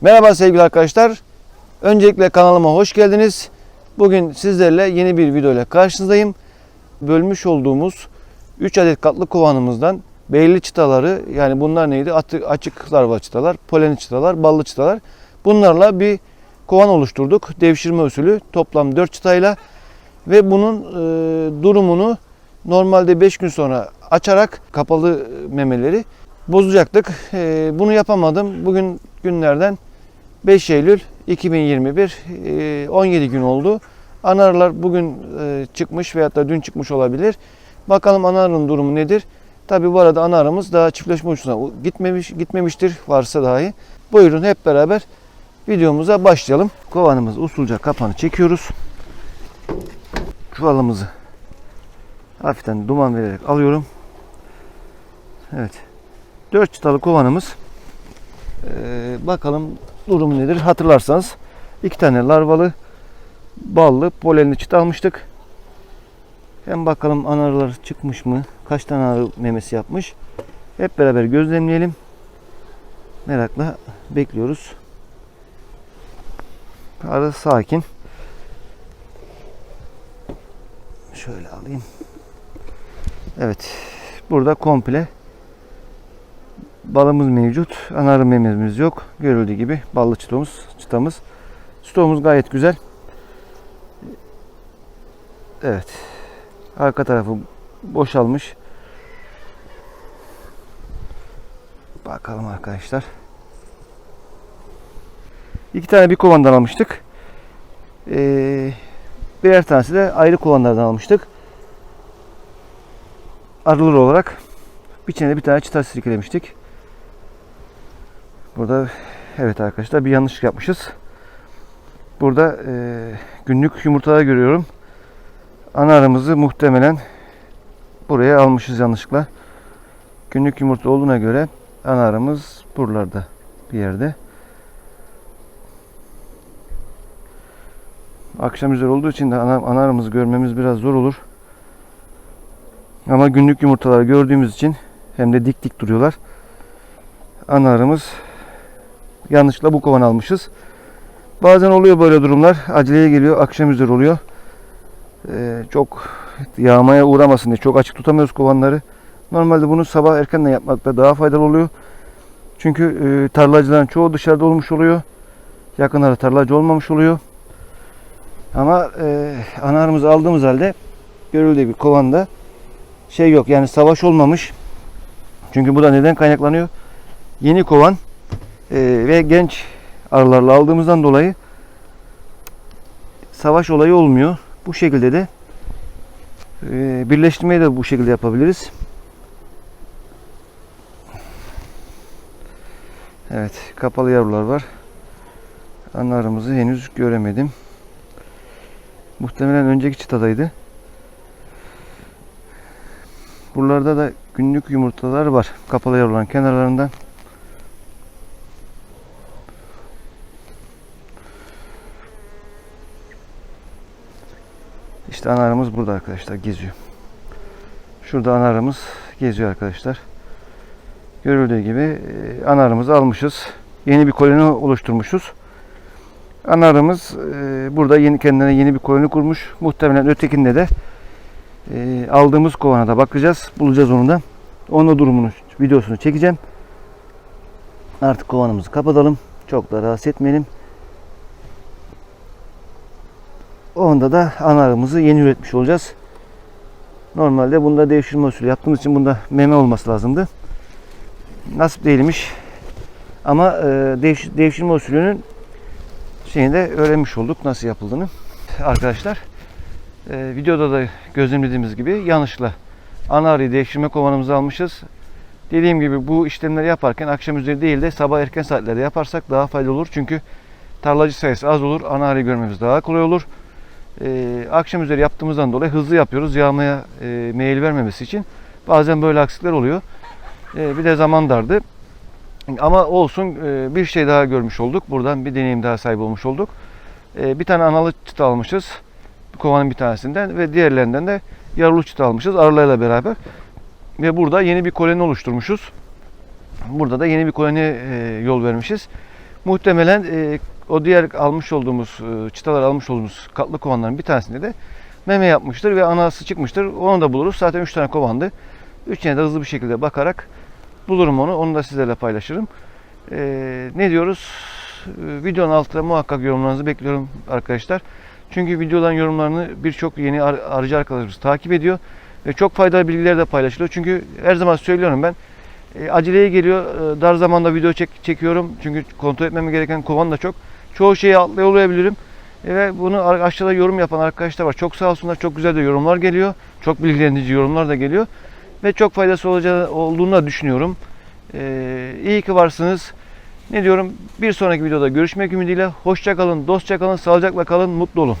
Merhaba sevgili arkadaşlar. Öncelikle kanalıma hoş geldiniz. Bugün sizlerle yeni bir video ile karşınızdayım. Bölmüş olduğumuz 3 adet katlı kovanımızdan belli çıtaları yani bunlar neydi? Açık larva çıtalar, polenli çıtalar, ballı çıtalar. Bunlarla bir kovan oluşturduk. Devşirme usulü toplam 4 çıtayla ve bunun e, durumunu normalde 5 gün sonra açarak kapalı memeleri bozacaktık. E, bunu yapamadım. Bugün günlerden 5 Eylül 2021 e, 17 gün oldu. Anarlar bugün e, çıkmış veyahut da dün çıkmış olabilir. Bakalım anarın durumu nedir? Tabi bu arada anarımız daha çiftleşme uçuşuna gitmemiş, gitmemiştir varsa dahi. Buyurun hep beraber videomuza başlayalım. Kovanımız usulca kapağını çekiyoruz. Çuvalımızı hafiften duman vererek alıyorum. Evet. 4 çıtalı kovanımız. Ee, bakalım durumu nedir? Hatırlarsanız iki tane larvalı ballı polenli çıta almıştık. Hem bakalım anarılar çıkmış mı? Kaç tane arı memesi yapmış? Hep beraber gözlemleyelim. Merakla bekliyoruz. Arı sakin. Şöyle alayım. Evet. Burada komple balımız mevcut. Anarı mememiz yok. Görüldüğü gibi ballı çıtamız, çıtamız. Stoğumuz gayet güzel. Evet. Arka tarafı boşalmış. Bakalım arkadaşlar. İki tane bir kovandan almıştık. Ee, birer tanesi de ayrı kovanlardan almıştık. Arılar olarak içine de bir tane çıta sirkelemiştik. Burada evet arkadaşlar bir yanlışlık yapmışız. Burada e, günlük yumurtalar görüyorum. Ana arımızı muhtemelen buraya almışız yanlışlıkla. Günlük yumurta olduğuna göre ana arımız buralarda bir yerde. Akşam üzeri olduğu için de ana, ana arımızı görmemiz biraz zor olur. Ama günlük yumurtalar gördüğümüz için hem de dik dik duruyorlar. Ana arımız yanlışlıkla bu kovan almışız. Bazen oluyor böyle durumlar. Aceleye geliyor. Akşam üzeri oluyor. Ee, çok yağmaya uğramasın diye çok açık tutamıyoruz kovanları. Normalde bunu sabah erkenden yapmakta daha faydalı oluyor. Çünkü e, tarlacıların çoğu dışarıda olmuş oluyor. Yakınlarda tarlacı olmamış oluyor. Ama e, anarımızı aldığımız halde görüldüğü gibi kovanda şey yok yani savaş olmamış. Çünkü bu da neden kaynaklanıyor? Yeni kovan e, ve genç arılarla aldığımızdan dolayı savaş olayı olmuyor. Bu şekilde de e, birleştirmeyi de bu şekilde yapabiliriz. Evet, kapalı yavrular var. Anarımızı henüz göremedim. Muhtemelen önceki çıtadaydı. Buralarda da günlük yumurtalar var. Kapalı yavruların kenarlarından. İşte anarımız burada arkadaşlar geziyor. Şurada anarımız geziyor arkadaşlar. Görüldüğü gibi e, anarımızı almışız. Yeni bir koloni oluşturmuşuz. Anarımız e, burada yeni kendine yeni bir koloni kurmuş. Muhtemelen ötekinde de e, aldığımız kovana da bakacağız. Bulacağız onu da. Onun durumunu, videosunu çekeceğim. Artık kovanımızı kapatalım. Çok da rahatsız etmeyelim. Onda da anarımızı yeni üretmiş olacağız. Normalde bunda devşirme usulü yaptığımız için bunda meme olması lazımdı. Nasip değilmiş. Ama e, devş, devşirme usulünün şeyini de öğrenmiş olduk nasıl yapıldığını. Arkadaşlar e, videoda da gözlemlediğimiz gibi yanlışla ana arıyı devşirme kovanımızı almışız. Dediğim gibi bu işlemleri yaparken akşam üzeri değil de sabah erken saatlerde yaparsak daha faydalı olur. Çünkü tarlacı sayısı az olur. Ana arıyı görmemiz daha kolay olur. Ee, akşam üzeri yaptığımızdan dolayı hızlı yapıyoruz. Yağmaya e, meyil vermemesi için. Bazen böyle aksilikler oluyor. Ee, bir de zaman dardı. Ama olsun e, bir şey daha görmüş olduk. Buradan bir deneyim daha sahip olmuş olduk. E, bir tane analı çıta almışız. Kovanın bir tanesinden ve diğerlerinden de yavrulu çıta almışız arılarla beraber. Ve burada yeni bir koloni oluşturmuşuz. Burada da yeni bir koloni e, yol vermişiz. Muhtemelen e, o diğer almış olduğumuz e, çıtalar almış olduğumuz katlı kovanların bir tanesinde de meme yapmıştır ve anası çıkmıştır. Onu da buluruz. Zaten 3 tane kovandı. Üçüne de hızlı bir şekilde bakarak bulurum onu. Onu da sizlerle paylaşırım. E, ne diyoruz? E, videonun altına muhakkak yorumlarınızı bekliyorum arkadaşlar. Çünkü videoların yorumlarını birçok yeni ar- arıcı arkadaşımız takip ediyor. Ve çok faydalı bilgiler de paylaşılıyor. Çünkü her zaman söylüyorum ben e, aceleye geliyor. E, dar zamanda video çek, çekiyorum. Çünkü kontrol etmem gereken kovan da çok. Çoğu şeyi atlayabilirim. E, ve bunu aşağıda yorum yapan arkadaşlar var. Çok sağ olsunlar. Çok güzel de yorumlar geliyor. Çok bilgilendirici yorumlar da geliyor. Ve çok faydası olacağı olduğunu da düşünüyorum. E, iyi ki varsınız. Ne diyorum? Bir sonraki videoda görüşmek ümidiyle. Hoşça kalın, dostça kalın, sağlıcakla kalın, mutlu olun.